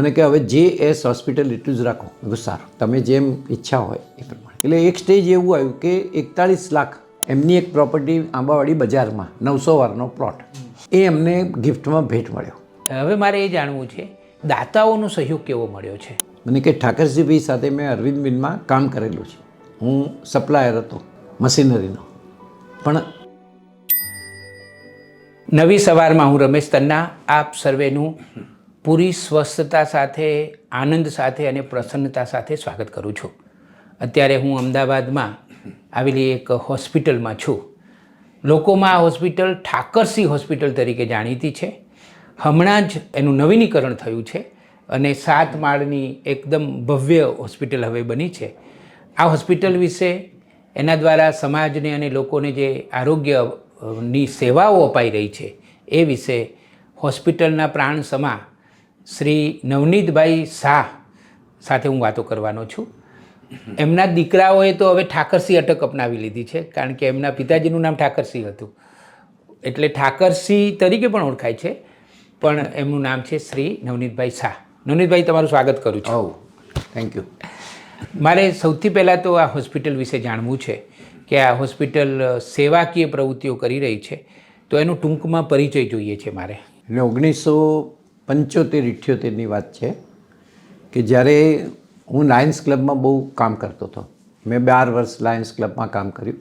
મને કે હવે જે એસ હોસ્પિટલ એટલું જ રાખો. બધું સારું તમે જેમ ઈચ્છા હોય એ પ્રમાણે. એટલે એક સ્ટેજ એવું આવ્યું કે એકતાળીસ લાખ એમની એક પ્રોપર્ટી આંબાવાડી બજારમાં નવસો વારનો પ્લોટ. એ એમને ગિફ્ટમાં ભેટ મળ્યો. હવે મારે એ જાણવું છે દાતાઓનો સહયોગ કેવો મળ્યો છે? મને કે ઠાકરજીભાઈ સાથે મેં અરવિંદ બિનમાં કામ કરેલું છે. હું સપ્લાયર હતો મશીનરીનો. પણ નવી સવારમાં હું રમેશ તન્ના આપ સર્વેનું પૂરી સ્વસ્થતા સાથે, આનંદ સાથે અને પ્રસન્નતા સાથે સ્વાગત કરું છું. અત્યારે હું અમદાવાદમાં આવેલી એક હોસ્પિટલમાં છું. લોકોમાં આ હોસ્પિટલ ઠાકરસિંહ હોસ્પિટલ તરીકે જાણીતી છે. હમણાં જ એનું નવીનીકરણ થયું છે અને સાત માળની એકદમ ભવ્ય હોસ્પિટલ હવે બની છે. આ હોસ્પિટલ વિશે એના દ્વારા સમાજને અને લોકોને જે આરોગ્યની સેવાઓ અપાઈ રહી છે એ વિશે હોસ્પિટલના પ્રાણ સમા શ્રી નવનીતભાઈ શાહ સાથે હું વાતો કરવાનો છું. એમના દીકરાઓએ તો હવે ઠાકરસિંહ અટક અપનાવી લીધી છે કારણ કે એમના પિતાજીનું નામ ઠાકરસિંહ હતું. એટલે ઠાકરસિંહ તરીકે પણ ઓળખાય છે પણ એમનું નામ છે શ્રી નવનીતભાઈ શાહ. નવનીતભાઈ તમારું સ્વાગત કરું છું. હવ થેન્ક યુ મારે સૌથી પહેલાં તો આ હોસ્પિટલ વિશે જાણવું છે કે આ હોસ્પિટલ સેવાકીય પ્રવૃત્તિઓ કરી રહી છે તો એનો ટૂંકમાં પરિચય જોઈએ છે મારે. એટલે ઓગણીસો પંચોતેર ઇઠ્યોતેરની વાત છે કે જ્યારે હું લાયન્સ ક્લબમાં બહુ કામ કરતો હતો. મેં બાર વર્ષ લાયન્સ ક્લબમાં કામ કર્યું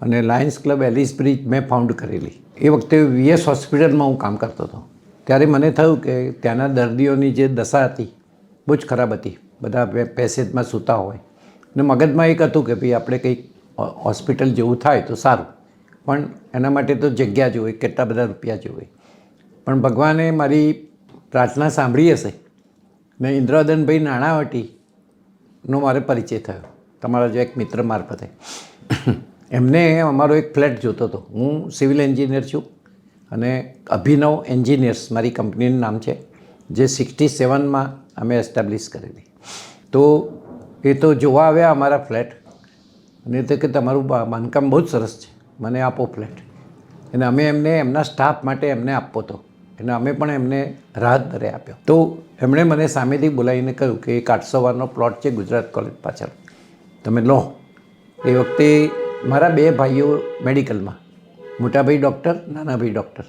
અને લાયન્સ ક્લબ એલિસ બ્રિજ મેં ફાઉન્ડ કરેલી. એ વખતે વીએસ હોસ્પિટલમાં હું કામ કરતો હતો. ત્યારે મને થયું કે ત્યાંના દર્દીઓની જે દશા હતી બહુ જ ખરાબ હતી. બધા પેસેજમાં સૂતા હોય. ને મગજમાં એક હતું કે ભાઈ આપણે કંઈક હોસ્પિટલ જેવું થાય તો સારું. પણ એના માટે તો જગ્યા જોઈએ કેટલા બધા રૂપિયા જોઈએ પણ ભગવાને મારી પ્રાર્થના સાંભળી હશે. ને ઇન્દ્રવદનભાઈ નાણાવટીનો મારે પરિચય થયો, તમારા જો એક મિત્ર મારફતે. એમને અમારો એક ફ્લેટ જોતો હતો. હું સિવિલ એન્જિનિયર છું અને અભિનવ એન્જિનિયર્સ, મારી કંપનીનું નામ છે, જે સિક્સટી સેવનમાં અમે એસ્ટાબ્લિશ કરેલી. તો એ તો જોવા આવ્યા અમારા ફ્લેટ અને તો કે તમારું બાંધકામ બહુ જ સરસ છે. મને આપો ફ્લેટ. અને અમે એમને, એમના સ્ટાફ માટે એમને આપવો હતો અને અમે પણ એમને રાહત દરે આપ્યો. તો એમણે મને સામેથી બોલાવીને કહ્યું કે એક આઠસો વારનો પ્લોટ છે ગુજરાત કોલેજ પાછળ. તમે લો. એ વખતે મારા બે ભાઈઓ મેડિકલમાં. મોટાભાઈ ડૉક્ટર, નાનાભાઈ ડૉક્ટર.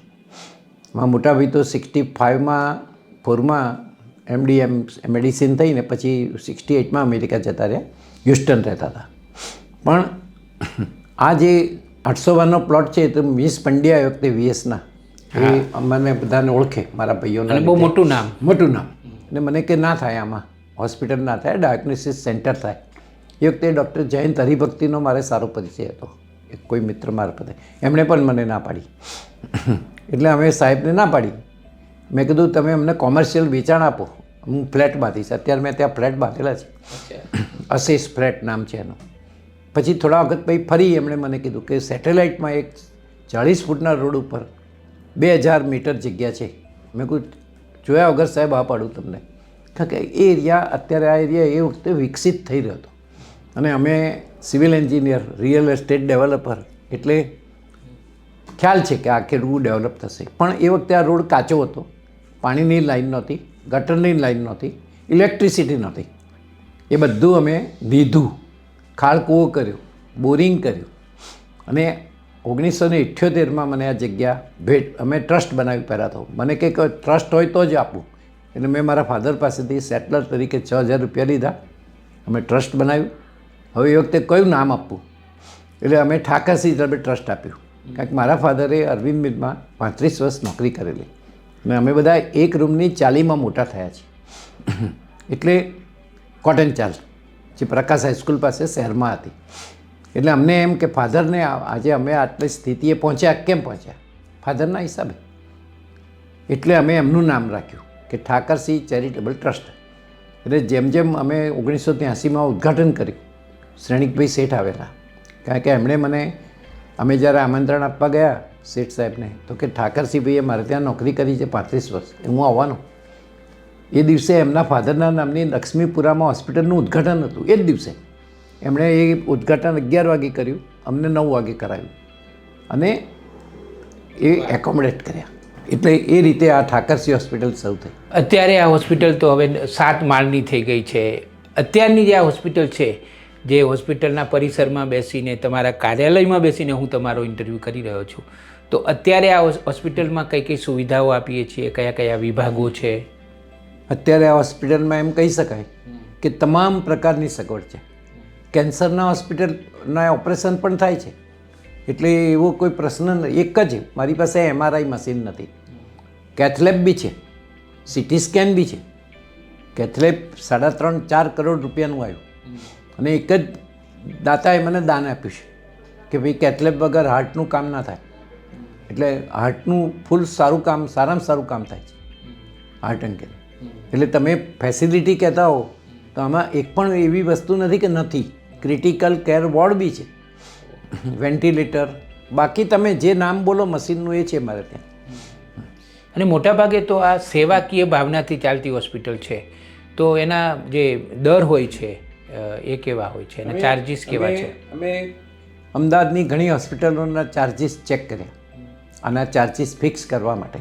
માં મોટાભાઈ તો સિક્સટી ફાઇવમાં ફોરમાં એમડી એમ મેડિસિન થઈને પછી સિક્સટી એટમાં અમેરિકા જતા રહ્યા. હ્યુસ્ટન રહેતા હતા. પણ આ જે આઠસો વારનો પ્લોટ છે એ તો મિસ પંડ્યા એ વખતે વીએસના એ મને બધાને ઓળખે મારા ભાઈઓને બહુ મોટું નામ. મોટું નામ. અને મને કે ના થાય આમાં હોસ્પિટલ ના થાય ડાયગ્નોસિસ સેન્ટર થાય. એ વખતે ડૉક્ટર જયંત હરિભક્તિનો મારે સારો પરિચય હતો. એક કોઈ મિત્ર મારફતે એમણે પણ મને ના પાડી. એટલે અમે સાહેબને ના પાડી. મેં કીધું તમે અમને કોમર્શિયલ વેચાણ આપો. હું ફ્લેટ બાંધીશ. અત્યારે મેં ત્યાં ફ્લેટ બાંધેલા છે. અશેષ ફ્લેટ નામ છે એનું. પછી થોડા વખત પછી ફરી એમણે મને કીધું કે સેટેલાઇટમાં એક ચાળીસ ફૂટના રોડ ઉપર બે હજાર મીટર જગ્યા છે. મેં કહું જોયા વગર સાહેબ આ પાડું તમને. કારણ કે એ એરિયા અત્યારે આ એરિયા એ વખતે વિકસિત થઈ રહ્યો હતો. અને અમે civil engineer real estate developer એટલે ખ્યાલ છે કે આ ખેડૂત ડેવલપ થશે. પણ એ વખતે આ રોડ કાચો હતો. પાણીની લાઈન નહોતી, ગટરની લાઈન નહોતી ઇલેક્ટ્રિસિટી નહોતી. એ બધું અમે લીધું. ખાળ કૂવો કર્યો બોરિંગ કર્યું. અને ઓગણીસો ને ઇઠ્યોતેરમાં મને આ જગ્યા ભેટ, અમે ટ્રસ્ટ બનાવી પહેલાં તો. મને કંઈક ટ્રસ્ટ હોય તો જ આપું. એટલે મેં મારા ફાધર પાસેથી સેટલર તરીકે છ હજાર રૂપિયા લીધા. અમે ટ્રસ્ટ બનાવ્યું. હવે એ વખતે કયું નામ આપવું? એટલે અમે ઠાકરસિંહ તરફે ટ્રસ્ટ આપ્યું. કારણ કે મારા ફાધરે અરવિંદ મિલમાં પાંત્રીસ વર્ષ નોકરી કરેલી. અને અમે બધા એક રૂમની ચાલીમાં મોટા થયા છીએ. એટલે કોટન ચાલ જે પ્રકાશ હાઈસ્કૂલ પાસે શહેરમાં હતી. એટલે અમને એમ કે ફાધરને આજે અમે આટલી સ્થિતિએ પહોંચ્યા, કેમ પહોંચ્યા? ફાધરના હિસાબે. એટલે અમે એમનું નામ રાખ્યું કે ઠાકરસિંહ ચેરિટેબલ ટ્રસ્ટ. એટલે જેમ જેમ અમે ઓગણીસો ત્યાસીમાં ઉદ્ઘાટન કર્યું, શ્રેણિકભાઈ શેઠ આવેલા. કારણ કે એમણે મને, અમે જ્યારે આમંત્રણ આપવા ગયા શેઠ સાહેબને, તો કે ઠાકરસિંહભાઈએ મારે ત્યાં નોકરી કરી છે પાંત્રીસ વર્ષ. હું આવવાનો. એ દિવસે એમના ફાધરના નામની લક્ષ્મીપુરામાં હોસ્પિટલનું ઉદ્ઘાટન હતું. એ જ દિવસે. એમણે એ ઉદ્ઘાટન અગિયાર વાગે કર્યું અમને નવ વાગે કરાવ્યું. અને એ એકોમોડેટ કર્યા. એટલે એ રીતે આ ઠાકરસી હોસ્પિટલ શરૂ થઈ. અત્યારે આ હોસ્પિટલ તો હવે સાત માળની થઈ ગઈ છે. અત્યારની જે આ હોસ્પિટલ છે જે હોસ્પિટલના પરિસરમાં બેસીને તમારા કાર્યાલયમાં બેસીને હું તમારો ઇન્ટરવ્યૂ કરી રહ્યો છું. તો અત્યારે આ હોસ્પિટલમાં કઈ કઈ સુવિધાઓ આપીએ છીએ? કયા કયા વિભાગો છે? અત્યારે આ હોસ્પિટલમાં એમ કહી શકાય કે તમામ પ્રકારની સગવડ છે. કેન્સરના હોસ્પિટલના ઓપરેશન પણ થાય છે. એટલે એવો કોઈ પ્રશ્ન એક જ મારી પાસે એમઆરઆઈ મશીન નથી. કેથલેબ બી છે. સિટી સ્કેન બી છે. કેથલેબ સાડા ત્રણ ચાર કરોડ રૂપિયાનું આવ્યું. અને એક જ દાતાએ મને દાન આપ્યું છે કે ભાઈ કેથલેબ વગર હાર્ટનું કામ ના થાય. એટલે હાર્ટનું ફૂલ સારું કામ સારામાં સારું કામ થાય છે. હાર્ટ એન્ડ કેર એટલે તમે ફેસિલિટી કહેતા હો તો આમાં એક પણ એવી વસ્તુ નથી કે નથી. ક્રિટિકલ કેર વોર્ડ બી છે. વેન્ટિલેટર. બાકી તમે જે નામ બોલો મશીનનું એ છે મારે ત્યાં. અને મોટાભાગે તો આ સેવાકીય ભાવનાથી ચાલતી હોસ્પિટલ છે. તો એના જે દર હોય છે એ કેવા હોય છે? અને ચાર્જિસ કેવા છે? અમે અમદાવાદની ઘણી હોસ્પિટલોના ચાર્જિસ ચેક કર્યા. આના ચાર્જિસ ફિક્સ કરવા માટે.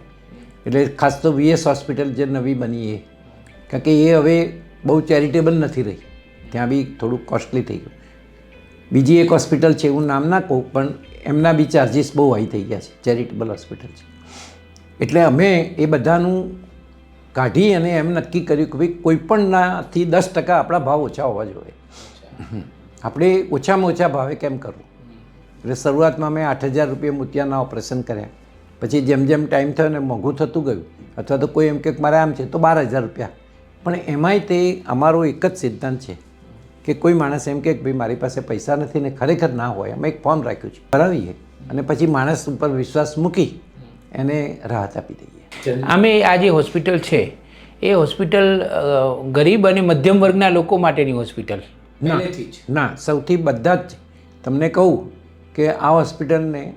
એટલે ખાસ તો વીએસ હોસ્પિટલ જે નવી બની એ. કારણ કે એ હવે બહુ ચેરિટેબલ નથી રહી. ત્યાં બી થોડું કોસ્ટલી થઈ ગયું. બીજી એક હોસ્પિટલ છે એવું નામ ના કહું, પણ એમના બી ચાર્જિસ બહુ હાઈ થઈ ગયા છે ચેરિટેબલ હોસ્પિટલ છે. એટલે અમે એ બધાનું કાઢી અને એમ નક્કી કર્યું કે ભાઈ કોઈપણનાથી દસ ટકા આપણા ભાવ ઓછા હોવા જોઈએ. આપણે ઓછામાં ઓછા ભાવે કેમ કરવું? એટલે શરૂઆતમાં મેં આઠ હજાર રૂપિયા મોતિયાના ઓપરેશન કર્યા. પછી જેમ જેમ ટાઈમ થયો ને મોંઘું થતું ગયું, અથવા તો કોઈ એમ કે મારે આમ છે તો બાર હજાર રૂપિયા. પણ એમાંય તે અમારો એક જ સિદ્ધાંત છે. કે કોઈ માણસ એમ કે ભાઈ મારી પાસે પૈસા નથી ને ખરેખર ના હોય. અમે એક ફોર્મ રાખ્યું છે. ભરાવીએ અને પછી માણસ ઉપર વિશ્વાસ મૂકી એને રાહત આપી દઈએ. આમે આ જે હોસ્પિટલ છે એ હોસ્પિટલ ગરીબ અને મધ્યમ વર્ગના લોકો માટેની હોસ્પિટલ. ના. ના સૌથી બધા જ. તમને કહું કે આ હોસ્પિટલને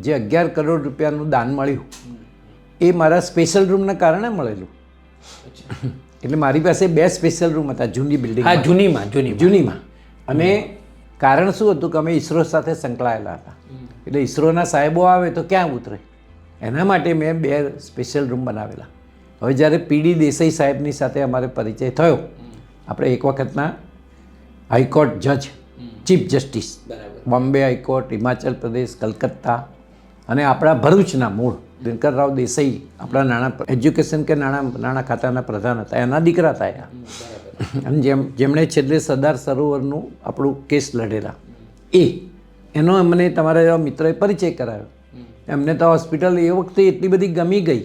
જે અગિયાર કરોડ રૂપિયાનું દાન મળ્યું એ મારા સ્પેશિયલ રૂમના કારણે મળેલું. એટલે મારી પાસે બે સ્પેશિયલ રૂમ હતા જૂની બિલ્ડિંગ હા જૂનીમાં જૂનીમાં. જૂનીમાં. અને કારણ શું હતું કે અમે ઈસરો સાથે સંકળાયેલા હતા. એટલે ઈસરોના સાહેબો આવે તો ક્યાં ઉતરે? એના માટે મેં બે સ્પેશિયલ રૂમ બનાવેલા. હવે જ્યારે પીડી દેસાઈ સાહેબની સાથે અમારે પરિચય થયો આપણે એક વખતના હાઈકોર્ટ જજ chief justice. Bombay high court Himachal Pradesh Calcutta અને આપણા ભરૂચના મૂળ, દિનકરરાવ દેસાઈ, આપણા નાણાં એજ્યુકેશન કે નાણાં નાણાં ખાતાના પ્રધાન હતા, એના દીકરા થયા અને જેમ, જેમણે છેલ્લે સરદાર સરોવરનું આપણું કેસ લડેલા. એ, એનો મને તમારા એવા મિત્રોએ પરિચય કરાયો. એમને તો હોસ્પિટલ એ વખતે એટલી બધી ગમી ગઈ.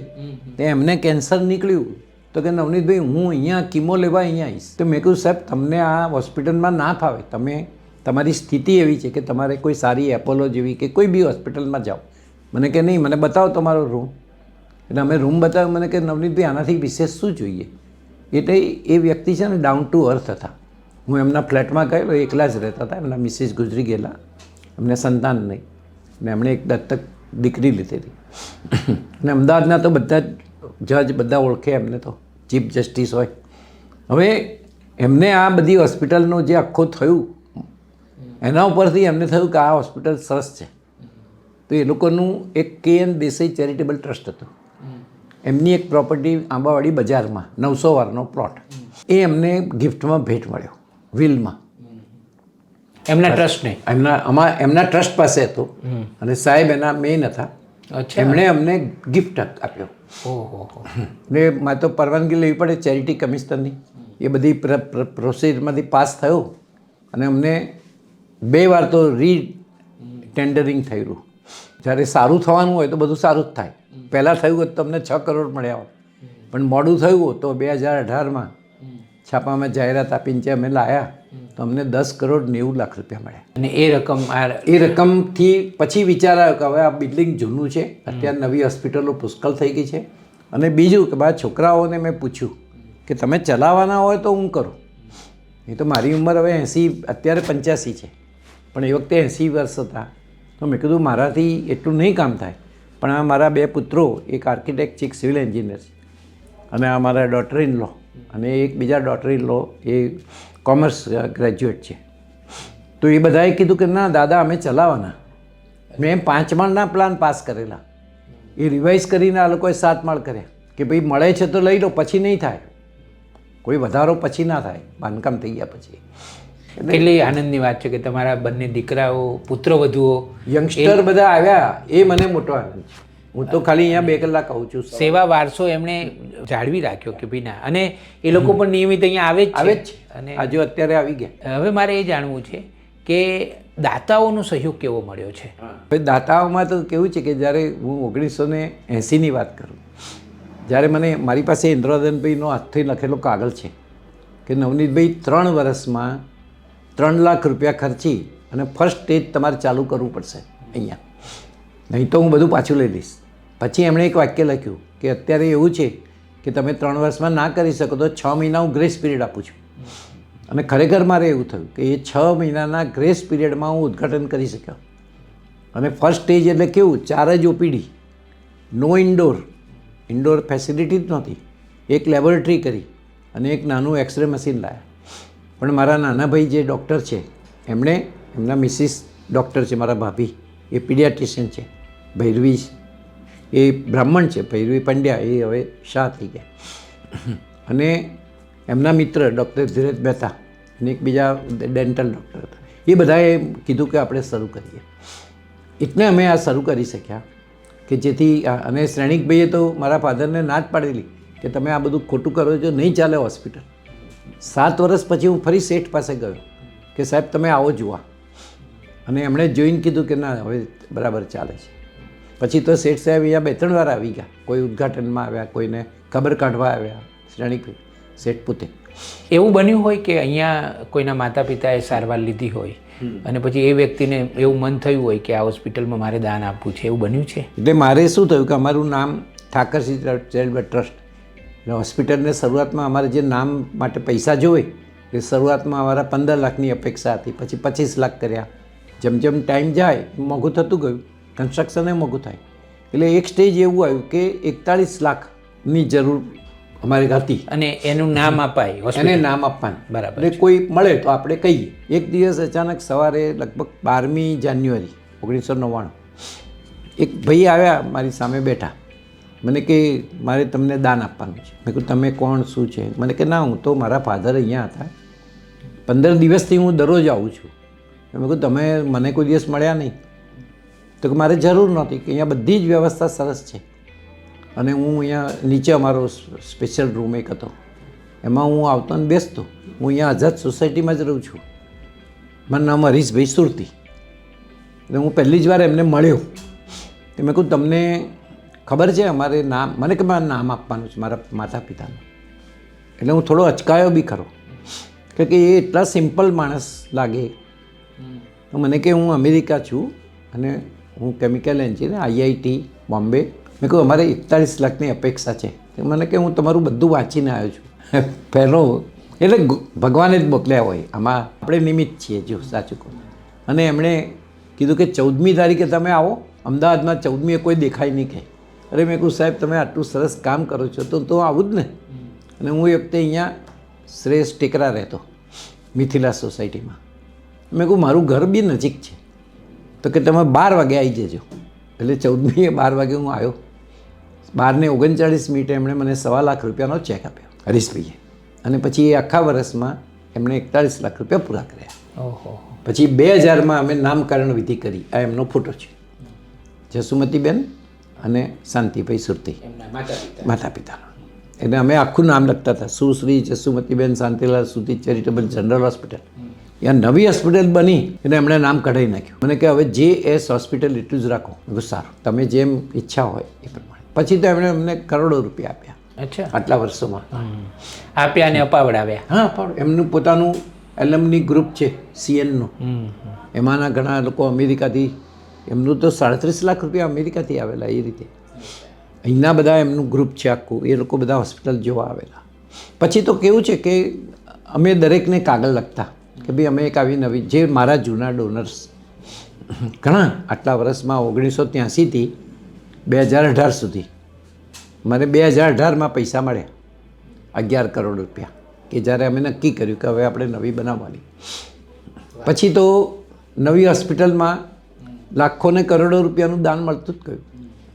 તે એમને કેન્સર નીકળ્યું. તો કે નવનીતભાઈ, હું અહીંયા કીમો લેવા અહીંયા આવીશ. તો મેં કહ્યું સાહેબ, તમને આ હોસ્પિટલમાં ના ફાવે. તમે, તમારી સ્થિતિ એવી છે કે તમારે કોઈ સારી એપોલો જેવી કે કોઈ બી હોસ્પિટલમાં જાઓ. મને કે નહીં, મને બતાવો તમારો રૂમ એટલે અમે રૂમ બતાવ્યો, મને કે નવનીતભાઈ આનાથી વિશેષ શું જોઈએ? એટલે એ વ્યક્તિ છે ને ડાઉન ટુ અર્થ હતા. હું એમના ફ્લેટમાં ગયેલો, એકલા જ રહેતા હતા, એમના મિસિસ ગુજરી ગયેલા. એમને સંતાન નહીં. ને એમણે એક દત્તક દીકરી લીધેલી. અને અમદાવાદના તો બધા જજ બધા ઓળખે એમને તો. ચીફ જસ્ટિસ હોય. હવે એમને આ બધી હોસ્પિટલનું જે આખું થયું, એના ઉપરથી એમને થયું કે આ હોસ્પિટલ સરસ છે. તો એ લોકોનું એક કે એન દેસાઈ ચેરિટેબલ ટ્રસ્ટ હતું. એમની એક પ્રોપર્ટી આંબાવાડી બજારમાં નવસો વારનો પ્લોટ. એ એમને ગિફ્ટમાં ભેટ મળ્યો વિલમાં. એમના ટ્રસ્ટને એમના આમાં એમના ટ્રસ્ટ પાસે હતો. અને સાહેબ એના મેઇન હતા. એમણે અમને ગિફ્ટ આપ્યો. ઓહો ને મારે તો પરવાનગી લેવી પડે ચેરિટી કમિશનરની. એ બધી પ્ર- પ્ર- પ્રોસેસમાંથી પાસ થયો. અને અમને બે વાર તો રી ટેન્ડરિંગ થયેલું. જ્યારે સારું થવાનું હોય તો બધું સારું જ થાય. પહેલાં થયું હોત તો અમને છ કરોડ મળ્યા હોત પણ મોડું થયું હોત તો બે હજાર અઢારમાં છાપામાં જાહેરાત આપીને જે અમે લાયા તો અમને દસ કરોડ નેવું લાખ રૂપિયા મળ્યા. અને એ રકમ આ એ રકમથી પછી વિચાર આવ્યો કે હવે આ બિલ્ડિંગ જૂનું છે. અત્યારે નવી હોસ્પિટલો પુષ્કળ થઈ ગઈ છે. અને બીજું કે મારા છોકરાઓને મેં પૂછ્યું કે તમે ચલાવવાના હોય તો હું કરું. એ તો મારી ઉંમર હવે એંસી અત્યારે પંચ્યાસી છે. પણ એ વખતે એંસી વર્ષ હતા. તો મેં કીધું, મારાથી એટલું નહીં કામ થાય. પણ આ મારા બે પુત્રો, એક આર્કિટેક્ટ છે એક સિવિલ એન્જિનિયર છે. અને આ મારા ડોટર ઇન લો અને એક બીજા ડોટર ઇન લો એ કોમર્સ ગ્રેજ્યુએટ છે. તો એ બધાએ કીધું કે, ના, દાદા, અમે ચલાવવાના. મેં પાંચ માળના પ્લાન પાસ કરેલા. એ રિવાઇઝ કરીને આ લોકોએ સાત માળ કર્યા કે, ભાઈ, મળે છે તો લઈ લો, પછી નહીં થાય. કોઈ વધારો પછી ના થાય. બાંધકામ થઈ ગયા પછી. કેટલી આનંદની વાત છે કે તમારા બંને દીકરાઓ પુત્ર વધુઓ. યંગસ્ટર બધા આવ્યા એ મને મોટો આનંદ છે. હું તો ખાલી અહીંયા બે કલાક કહું છું. સેવા વારસો એમણે જાળવી રાખ્યો કે ભાઈ ના. અને એ લોકો પણ નિયમિત અહીંયા આવે જ આવે જ અને આજે અત્યારે આવી ગયા. હવે મારે એ જાણવું છે કે દાતાઓનો સહયોગ કેવો મળ્યો છે? હવે દાતાઓમાં તો કેવું છે કે જ્યારે હું ઓગણીસો ને એંસીની વાત કરું જ્યારે મને મારી પાસે ઇન્દ્રધનભાઈનો હાથથી લખેલો કાગળ છે કે નવનીતભાઈ ત્રણ વર્ષમાં ત્રણ લાખ રૂપિયા ખર્ચી અને ફર્સ્ટ સ્ટેજ તમારે ચાલુ કરવું પડશે અહીંયા. નહીં તો હું બધું પાછું લઈ લઈશ. પછી એમણે એક વાક્ય લખ્યું કે અત્યારે એવું છે કે તમે ત્રણ વર્ષમાં ના કરી શકો તો છ મહિના હું ગ્રેસ પીરિયડ આપું છું. અને ખરેખર મારે એવું થયું કે એ છ મહિનાના ગ્રેસ પીરિયડમાં હું ઉદ્ઘાટન કરી શક્યો. અને ફર્સ્ટ સ્ટેજ એટલે કેવું? ચાર જ ઓપીડી નો ઇન્ડોર ઇન્ડોર ફેસિલિટી જ નહોતી. એક લેબોરેટરી કરી અને એક નાનું એક્સરે મશીન લાવ્યા પણ મારા નાના ભાઈ જે ડૉક્ટર છે, એમણે એમના મિસિસ ડૉક્ટર છે, મારા ભાભી, એ પીડિયાટ્રિશિયન છે, ભૈરવી એ બ્રાહ્મણ છે, ભૈરવી પંડ્યા, એ હવે શાહ થઈ ગયા. અને એમના મિત્ર ડૉક્ટર ધીરજ મહેતા અને એક બીજા ડેન્ટલ ડૉક્ટર હતા. એ બધાએ કીધું કે આપણે શરૂ કરીએ. એટલે અમે આ શરૂ કરી શક્યા કે જેથી અને શ્રેણિકભાઈએ તો મારા ફાધરને ના જ પાડેલી કે તમે આ બધું ખોટું કરો છો, નહીં ચાલે હોસ્પિટલ. સાત વર્ષ પછી હું ફરી શેઠ પાસે ગયો કે સાહેબ તમે આવો જોવા અને એમણે જોઈને કીધું કે ના હવે બરાબર ચાલે છે. પછી તો શેઠ સાહેબ અહીંયા બે ત્રણ વાર આવી ગયા. કોઈ ઉદ્ઘાટનમાં આવ્યા કોઈને ખબર કાઢવા આવ્યા શ્રેણી શેઠ પોતે. એવું બન્યું હોય કે અહીંયા કોઈના માતા પિતાએ સારવાર લીધી હોય અને પછી એ વ્યક્તિને એવું મન થયું હોય કે આ હોસ્પિટલમાં મારે દાન આપવું છે એવું બન્યું છે? એટલે મારે શું થયું કે અમારું નામ ઠાકરસિંહ ચેરિટેબલ ટ્રસ્ટ એટલે હોસ્પિટલને શરૂઆતમાં અમારે જે નામ માટે પૈસા જોઈ એ શરૂઆતમાં અમારા પંદર લાખની અપેક્ષા હતી. પછી પચીસ લાખ કર્યા. જેમ જેમ ટાઈમ જાય મોંઘું થતું ગયું. કન્સ્ટ્રક્શને મોંઘું થાય. એટલે એક સ્ટેજ એવું આવ્યું કે એકતાળીસ લાખની જરૂર અમારે હતી. અને એનું નામ અપાય એને નામ આપવાનું. બરાબર એટલે કોઈ મળે તો આપણે કહીએ. એક દિવસ અચાનક સવારે લગભગ બારમી જાન્યુઆરી ઓગણીસો નવ્વાણું એક ભાઈ આવ્યા મારી સામે બેઠા. મને કે મારે તમને દાન આપવાનું છે. મેં કહ્યું તમે કોણ? શું છે? મને કે, ના, હું તો મારા ફાધર અહીંયા હતા. પંદર દિવસથી હું દરરોજ આવું છું. મેં કહ્યું તમે મને કોઈ દિવસ મળ્યા નહીં. તો કે, મારે જરૂર નહોતી, કે અહીંયા બધી જ વ્યવસ્થા સરસ છે. અને હું અહીંયા નીચે અમારો સ્પેશિયલ રૂમ એક હતો. એમાં હું આવતો ને બેસતો. હું અહીંયા આઝાદ સોસાયટીમાં જ રહું છું. મારું નામ હરીશભાઈ સુરતી. એટલે હું પહેલી જ વાર એમને મળ્યો. તો મેં કહું તમને ખબર છે અમારે નામ, મને કે મારે નામ આપવાનું છે, મારા માતા પિતાનું એટલે હું થોડો અચકાયો બી ખરો. કારણ કે એ એટલા સિમ્પલ માણસ લાગે. તો મને કે હું અમેરિકા છું અને હું કેમિકલ એન્જિનિયર આઈઆઈટી બોમ્બે. મેં કહ્યું અમારે એકતાળીસ લાખની અપેક્ષા છે. મને કે હું તમારું બધું વાંચીને આવ્યો છું. પહેલો, એટલે ભગવાને જ મોકલ્યા હોય. આમાં આપણે નિમિત્ત છીએ, જો સાચું કહું. અને એમણે કીધું કે ચૌદમી તારીખે તમે આવો. અમદાવાદમાં ચૌદમીએ કોઈ દેખાય નહીં કહે અરે મેં કહું સાહેબ તમે આટલું સરસ કામ કરો છો તો તો આવું જ ને. અને હું એ વખતે અહીંયા શ્રેષ્ઠ ટેકરા રહેતો મિથિલા સોસાયટીમાં. મેં કહું મારું ઘર બી નજીક છે તો કે તમે બાર વાગે આવી જજો. એટલે ચૌદમીએ બાર વાગે હું આવ્યો. બારને ઓગણચાળીસ મિનિટે એમણે મને સવા લાખ રૂપિયાનો ચેક આપ્યો હરીશભાઈએ. અને પછી એ આખા વર્ષમાં એમણે એકતાળીસ લાખ રૂપિયા પૂરા કર્યા. ઓહો. પછી બે હજારમાં અમે નામકરણ વિધિ કરી આ એમનો ફોટો છે. જસુમતીબેન અને શાંતિભાઈ સુરતી. માતા પિતાનું એટલે અમે આખું નામ લખતા હતા. Sushri Jasumatiben Shantilal Suti charitable general hospital. ત્યાં નવી હોસ્પિટલ બની એટલે એમણે નામ કઢાવી નાખ્યું. મને કે હવે જે એસ હોસ્પિટલ એટલું જ રાખો. મેં સારું. તમે જેમ ઈચ્છા હોય એ પ્રમાણે. પછી તો એમણે અમને કરોડો રૂપિયા આપ્યા. અચ્છા. આટલા વર્ષોમાં. આપ્યા ને અપાવડાવ્યા. હા પણ એમનું પોતાનું એલમની ગ્રુપ છે સીએનનું. એમાંના ઘણા લોકો અમેરિકાથી એમનું તો સાડત્રીસ લાખ રૂપિયા અમેરિકાથી આવેલા એ રીતે. અહીંના બધા એમનું ગ્રુપ છે આખું, એ લોકો બધા હોસ્પિટલ જોવા આવેલા. પછી તો કેવું છે કે અમે દરેકને કાગળ લખતા કે ભાઈ અમે એક આવી નવી, જે મારા જૂના ડોનર્સ ઘણા આટલા વર્ષમાં ઓગણીસો ત્યાંસીથી બે હજાર અઢાર સુધી મને બે હજાર અઢારમાં પૈસા મળ્યા, અગિયાર કરોડ રૂપિયા, કે જ્યારે અમે નક્કી કર્યું કે હવે આપણે નવી બનાવવાની. પછી તો નવી હોસ્પિટલમાં લાખો ને કરોડો રૂપિયાનું દાન મળતું જ ગયું.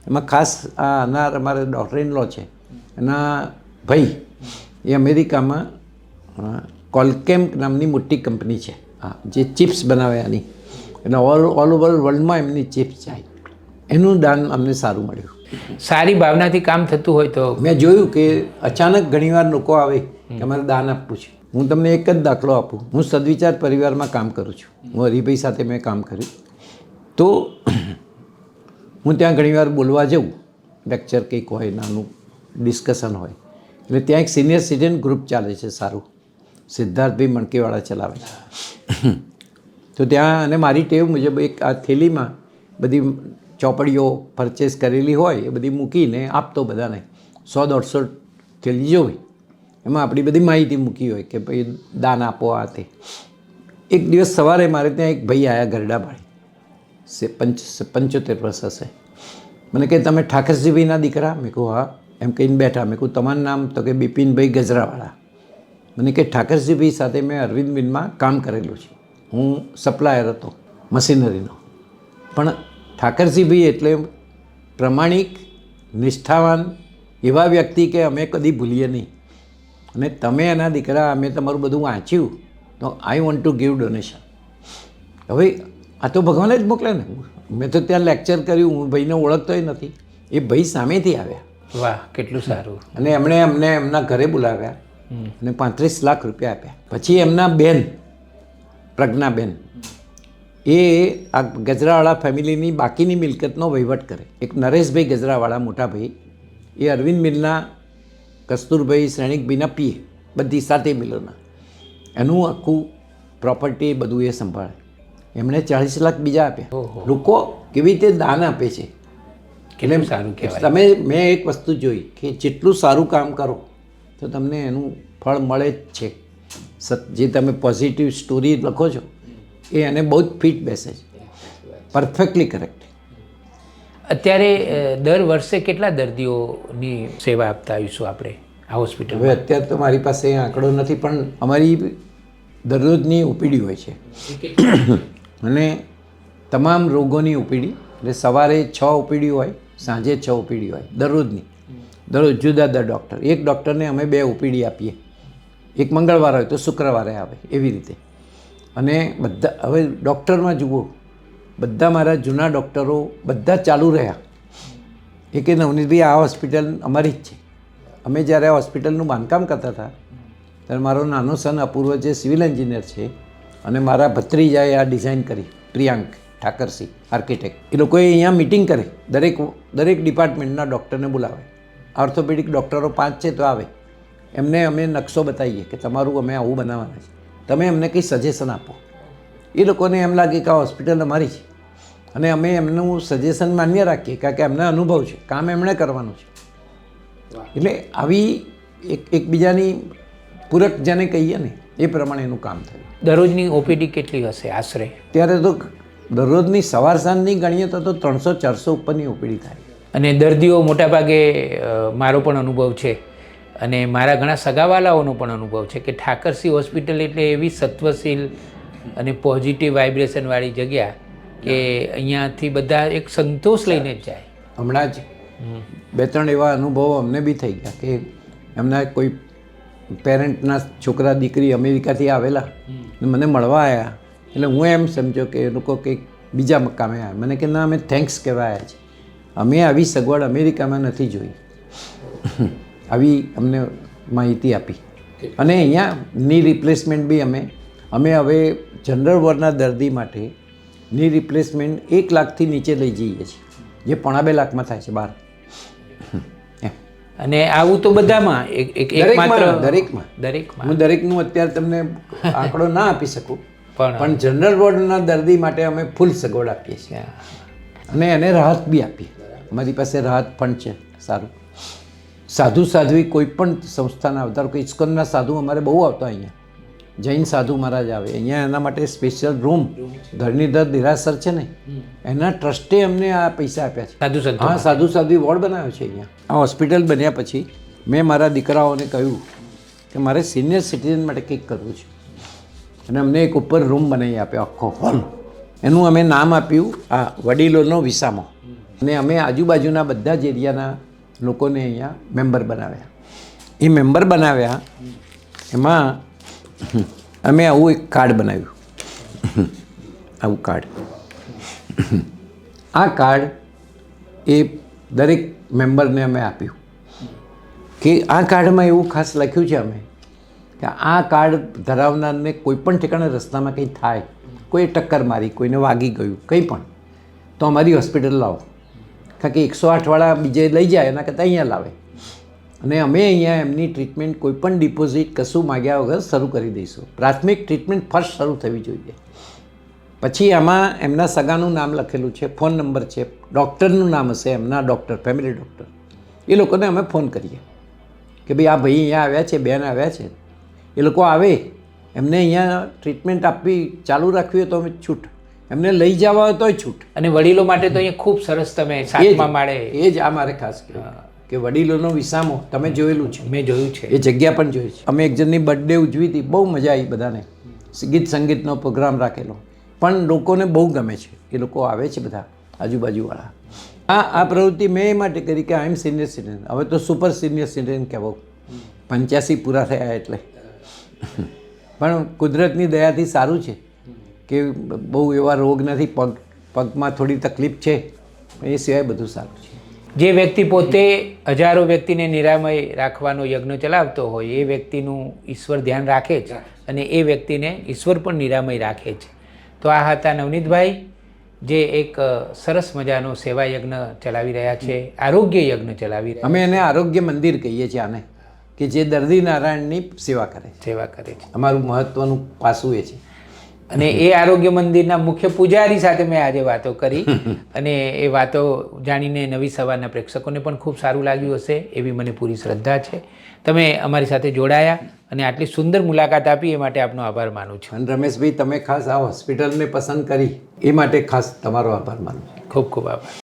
એમાં ખાસ આ અનાર અમારે ડોક્ટર ઇન લો છે. એના ભાઈ એ અમેરિકામાં કોલકેમ્પ નામની મોટી કંપની છે. હા જે ચિપ્સ બનાવે આની એટલે ઓલ ઓલ ઓવર વર્લ્ડમાં એમની ચિપ્સ જાય એનું દાન અમને સારું મળ્યું. સારી ભાવનાથી કામ થતું હોય તો મેં જોયું કે અચાનક ઘણીવાર લોકો આવે કે અમારે દાન આપવું છે. હું તમને એક જ દાખલો આપું. હું સદવિચાર પરિવારમાં કામ કરું છું. હું હરિભાઈ સાથે મેં કામ કર્યું. તો હું ત્યાં ઘણીવાર બોલવા જાઉં. લેક્ચર કંઈક હોય, નાનું ડિસ્કશન હોય. એટલે ત્યાં એક સિનિયર સિટીઝન ગ્રુપ ચાલે છે સારું. સિદ્ધાર્થભાઈ મણકીવાળા ચલાવે તો ત્યાં અને મારી ટેવ મુજબ એક આ થેલીમાં બધી ચોપડીઓ પરચેસ કરેલી હોય, એ બધી મૂકીને આપતો બધાને. સો દોઢસો થેલી જોઈ એમાં આપણી બધી માહિતી મૂકી હોય કે ભાઈ દાન આપો આ તે. એક દિવસ સવારે મારે ત્યાં એક ભાઈ આવ્યા ગરડા ભાઈ સે પંચ પંચોતેર વર્ષ હશે. મને કે તમે ઠાકરજીભાઈના દીકરા? મેં કહું, હા. એમ કહીને બેઠા. મેં કહું, તમારું નામ તો કે બિપિનભાઈ ગજરાવાળા. મને કે ઠાકરજીભાઈ સાથે મેં અરવિંદ મિલમાં કામ કરેલું છે. હું સપ્લાયર હતો, મશીનરીનો. પણ ઠાકરજીભાઈ એટલે પ્રમાણિક, નિષ્ઠાવાન એવા વ્યક્તિ કે અમે કદી ભૂલીએ નહીં. અને તમે એના દીકરા, અમે તમારું બધું વાંચ્યું, તો I want to give donation હવે આ તો ભગવાને જ મોકલે ને. મેં તો ત્યાં લેક્ચર કર્યું હું ભાઈને ઓળખતોય નથી. એ ભાઈ સામેથી આવ્યા. વાહ કેટલું સારું. અને એમણે અમને એમના ઘરે બોલાવ્યા અને પાંત્રીસ લાખ રૂપિયા આપ્યા. પછી એમના બેન પ્રજ્ઞાબેન એ આ ગજરાવાળા ફેમિલીની બાકીની મિલકતનો વહીવટ કરે. એક નરેશભાઈ ગજરાવાળા મોટા ભાઈ એ અરવિંદ મિલના કસ્તુરભાઈ શ્રેણિકભાઈના પીએ બધી સાથે મિલોના. એનું આખું પ્રોપર્ટી બધું એ સંભાળે. એમણે ચાળીસ લાખ બીજા આપ્યા. લોકો કેવી રીતે દાન આપે છે? કેટલું સારું કહેવાય? તમે મેં એક વસ્તુ જોઈ કે જેટલું સારું કામ કરો તો તમને એનું ફળ મળે જ છે. જે તમે પોઝિટિવ સ્ટોરી લખો છો એ એને બહુ જ ફિટ બેસે છે. પરફેક્ટલી કરેક્ટ અત્યારે દર વર્ષે કેટલા દર્દીઓની સેવા આપતા આવીશું આપણે આ હોસ્પિટલ હવે અત્યારે તો મારી પાસે આંકડો નથી પણ અમારી દરરોજની ઓપીડી હોય છે. અને તમામ રોગોની ઓપીડી એટલે સવારે છ ઓપીડી હોય, સાંજે છ ઓપીડી હોય, દરરોજની. દરરોજ જુદા જુદા ડૉક્ટર. એક ડૉક્ટરને અમે બે ઓપીડી આપીએ. એક મંગળવાર હોય તો શુક્રવારે આવે, એવી રીતે. અને બધા, હવે ડૉક્ટરમાં જુઓ, બધા મારા જૂના ડૉક્ટરો બધા ચાલુ રહ્યા. એ કે નવનીતભાઈ આ હોસ્પિટલ અમારી જ છે. અમે જ્યારે આ હોસ્પિટલનું બાંધકામ કરતા હતા, ત્યારે મારો નાનો સન અપૂર્વ જે સિવિલ એન્જિનિયર છે અને મારા ભત્રીજાએ આ ડિઝાઇન કરી, પ્રિયાંક ઠાકરસિંહ આર્કિટેક્ટ એ લોકોએ અહીંયા મિટિંગ કરે. દરેક દરેક ડિપાર્ટમેન્ટના ડૉક્ટરને બોલાવે. ઓર્થોપેડિક ડૉક્ટરો પાંચ છે તો આવે. એમને અમે નકશો બતાવીએ કે તમારું અમે આવું બનાવવાના છે. તમે અમને કંઈ સજેશન આપો. એ લોકોને એમ લાગે કે આ હોસ્પિટલ અમારી છે. અને અમે એમનું સજેશન માન્ય રાખીએ કારણ કે એમને અનુભવ છે. કામ એમણે કરવાનું છે. એટલે આવી એક, એકબીજાની પૂરક જેને કહીએ ને, એ પ્રમાણે એનું કામ થયું. દરરોજની ઓપીડી કેટલી હશે? આશરે? ત્યારે તો દરરોજની સવાર સાંજની ગણીએ તો ત્રણસો ચારસો ઉપરની ઓપીડી થાય. અને દર્દીઓ મોટાભાગે મારો પણ અનુભવ છે. અને મારા ઘણા સગાવાલાઓનો પણ અનુભવ છે કે ઠાકરસિંહ હોસ્પિટલ એટલે એવી સત્વશીલ અને પોઝિટિવ વાઇબ્રેશનવાળી જગ્યા કે અહીંયાથી બધા એક સંતોષ લઈને જ જાય. હમણાં જ બે ત્રણ એવા અનુભવો અમને બી થઈ ગયા કે એમના કોઈ પેરેન્ટના છોકરા દીકરી અમેરિકાથી આવેલા મને મળવા આવ્યા એટલે હું એમ સમજો કે એ લોકો કંઈક બીજા મકામે આવ્યા. મને કે, ના, અમે થેન્ક્સ કહેવા આવ્યા છે. અમે આવી સગવડ અમેરિકામાં નથી જોઈ. આવી અમને માહિતી આપી. અને અહીંયા ની રિપ્લેસમેન્ટ બી અમે. અમે હવે જનરલ વોર્ડના દર્દી માટે ની રિપ્લેસમેન્ટ એક લાખથી નીચે લઈ જઈએ છીએ. જે પોણા બે લાખમાં થાય છે બહાર. અને આવું તો બધામાં એક એક માત્ર દરેકમાં. દરેકમાં. હું દરેકનું અત્યારે તમને આંકડો ના આપી શકું પણ પણ જનરલ વોર્ડના દર્દી માટે અમે ફૂલ સગવડ આપીએ છીએ. અને એને રાહત બી આપીએ. અમારી પાસે રાહત ફંડ છે સારું. સાધુ સાધ્વી કોઈ પણ સંસ્થાના આવતા કોઈ ઇસ્કોનના સાધુ અમારે બહુ આવતા અહીંયા. જૈન સાધુ મહારાજ આવે. અહીંયા એના માટે સ્પેશિયલ રૂમ ધરણીધર દેરાસર છે ને એના ટ્રસ્ટે અમને આ પૈસા આપ્યા છે. સાધુ સાધુ હા સાધુ સાધુ વોર્ડ બનાવ્યો છે અહીંયા. આ હોસ્પિટલ બન્યા પછી મેં મારા દીકરાઓને કહ્યું કે મારે સિનિયર સિટીઝન માટે કંઈક કરવું છે. અને અમને એક ઉપર રૂમ બનાવી આપ્યો આખો હોલ એનું અમે નામ આપ્યું આ વડીલોનો વિસામો. અને અમે આજુબાજુના બધા જ એરિયાના લોકોને અહીંયા મેમ્બર બનાવ્યા. એ મેમ્બર બનાવ્યા એમાં અમે આવું એક કાર્ડ બનાવ્યું. આવું કાર્ડ આ કાર્ડ એ દરેક મેમ્બરને અમે આપ્યું. કે આ કાર્ડમાં એવું ખાસ લખ્યું છે અમે, કે આ કાર્ડ ધરાવનારને કોઈ પણ ઠેકાણે રસ્તામાં કંઈ થાય, કોઈ ટક્કર મારી, કોઈને વાગી ગયું, કંઈ પણ, તો અમારી હોસ્પિટલ લાવો. કારણ કે એકસો આઠવાળા બીજે લઈ જાય, એના કરતાં અહીંયા લાવે. અને અમે અહીંયા એમની ટ્રીટમેન્ટ કોઈપણ ડિપોઝિટ કશું માગ્યા વગર શરૂ કરી દઈશું. પ્રાથમિક ટ્રીટમેન્ટ ફર્સ્ટ શરૂ થવી જોઈએ. પછી આમાં એમના સગાનું નામ લખેલું છે ફોન નંબર છે ડૉક્ટરનું નામ હશે એમના ડૉક્ટર ફેમિલી ડૉક્ટર એ લોકોને અમે ફોન કરીએ. કે ભાઈ આ ભાઈ અહીંયા આવ્યા છે બેન આવ્યા છે. એ લોકો આવે એમને અહીંયા ટ્રીટમેન્ટ આપવી ચાલુ રાખવી હોય તો અમે છૂટ. એમને લઈ જવા હોય તોય છૂટ. અને વડીલો માટે તો અહીંયા ખૂબ સરસ તમે એ જ- સાતમા માળે એ જ આ મારે ખાસ કહેવું. કે વડીલોનો વિસામો તમે જોયેલું છે? મેં જોયું છે. એ જગ્યા પણ જોઈ છે. અમે એક જણની બર્થડે ઉજવી હતી બહુ મજા આવી બધાને. ગીત સંગીતનો પ્રોગ્રામ રાખેલો. પણ લોકોને બહુ ગમે છે. એ લોકો આવે છે બધા આજુબાજુવાળા. આ આ પ્રવૃત્તિ મેં એ માટે કરી કે આઈ એમ સિનિયર સિટીઝન હવે તો સુપર સિનિયર સિટીઝન કહેવો. પંચ્યાસી પૂરા થયા એટલે. પણ કુદરતની દયાથી સારું છે કે બહુ એવા રોગ નથી પગ પગમાં થોડી તકલીફ છે. એ સિવાય બધું સારું છે. જે વ્યક્તિ પોતે હજારો વ્યક્તિને નિરામય રાખવાનો યજ્ઞ ચલાવતો હોય એ વ્યક્તિનું ઈશ્વર ધ્યાન રાખે છે અને એ વ્યક્તિને ઈશ્વર પણ નિરામય રાખે છે તો આ હતા નવનીતભાઈ જે એક સરસ મજાનો સેવા યજ્ઞ ચલાવી રહ્યા છે આરોગ્ય યજ્ઞ ચલાવી રહ્યા અમે એને આરોગ્ય મંદિર કહીએ છીએ આને કે જે દર્દી નારાયણની સેવા કરે સેવા કરે છે. અમારું મહત્વનું પાસું એ છે. અને એ આરોગ્ય મંદિરના મુખ્ય પૂજારી સાથે મેં આજે વાતો કરી. અને એ વાતો જાણીને નવી સવારના પ્રેક્ષકોને પણ ખૂબ સારું લાગ્યું હશે એવી મને પૂરી શ્રદ્ધા છે. તમે અમારી સાથે જોડાયા અને આટલી સુંદર મુલાકાત આપી એ માટે આપનો આભાર માનું છું. અને રમેશભાઈ તમે ખાસ આ હોસ્પિટલને પસંદ કરી એ માટે ખાસ તમારો આભાર માનું છું. ખૂબ ખૂબ આભાર.